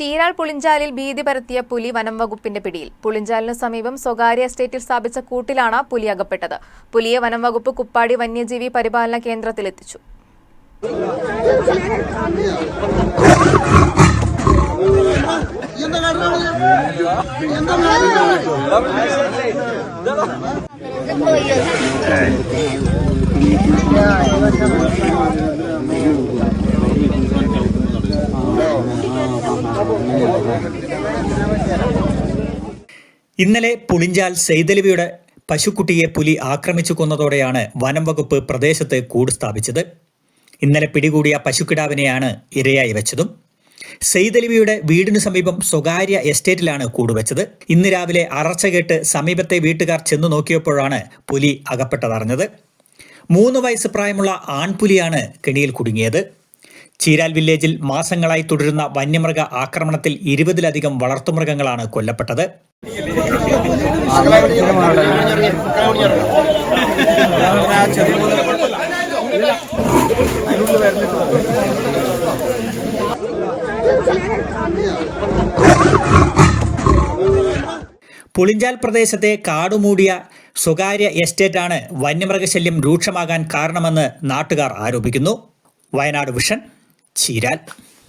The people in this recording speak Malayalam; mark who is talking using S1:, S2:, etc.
S1: ചീരാൾ പുളിഞ്ചാലിൽ ഭീതി പരത്തിയ പുലി വനം വകുപ്പിന്റെ പിടിയിൽ. പുളിഞ്ചാലിനു സമീപം സ്വകാര്യ എസ്റ്റേറ്റിൽ സ്ഥാപിച്ച കൂട്ടിലാണ് പുലി അകപ്പെട്ടത്. പുലിയെ വനം വകുപ്പ് കുപ്പാടി വന്യജീവി പരിപാലന കേന്ദ്രത്തിലെത്തിച്ചു.
S2: ഇന്നലെ പുളിഞ്ചാൽ സെയ്തലിവിയുടെ പശുക്കുട്ടിയെ പുലി ആക്രമിച്ചു കൊന്നതോടെയാണ് വനം വകുപ്പ് പ്രദേശത്ത് കൂട് സ്ഥാപിച്ചത്. ഇന്നലെ പിടികൂടിയ പശുക്കിടാവിനെയാണ് ഇരയായി വെച്ചതും. സെയ്തലിവിയുടെ വീടിനു സമീപം സ്വകാര്യ എസ്റ്റേറ്റിലാണ് കൂടുവച്ചത് ഇന്ന് രാവിലെ അറച്ച കേട്ട് സമീപത്തെ വീട്ടുകാർ ചെന്നു നോക്കിയപ്പോഴാണ് പുലി അകപ്പെട്ടതറിഞ്ഞത്. മൂന്ന് വയസ്സ് പ്രായമുള്ള ആൺപുലിയാണ് കെണിയിൽ കുടുങ്ങിയത്. ചീരാൽ വില്ലേജിൽ മാസങ്ങളായി തുടരുന്ന വന്യമൃഗ ആക്രമണത്തിൽ ഇരുപതിലധികം വളർത്തുമൃഗങ്ങളാണ് കൊല്ലപ്പെട്ടത്. പുളിഞ്ചാൽ പ്രദേശത്തെ കാടുമൂടിയ സ്വകാര്യ എസ്റ്റേറ്റാണ് വന്യമൃഗശല്യം രൂക്ഷമാകാൻ കാരണമെന്ന് നാട്ടുകാർ ആരോപിക്കുന്നു. വയനാട് വിഷൻ ചീരാൽ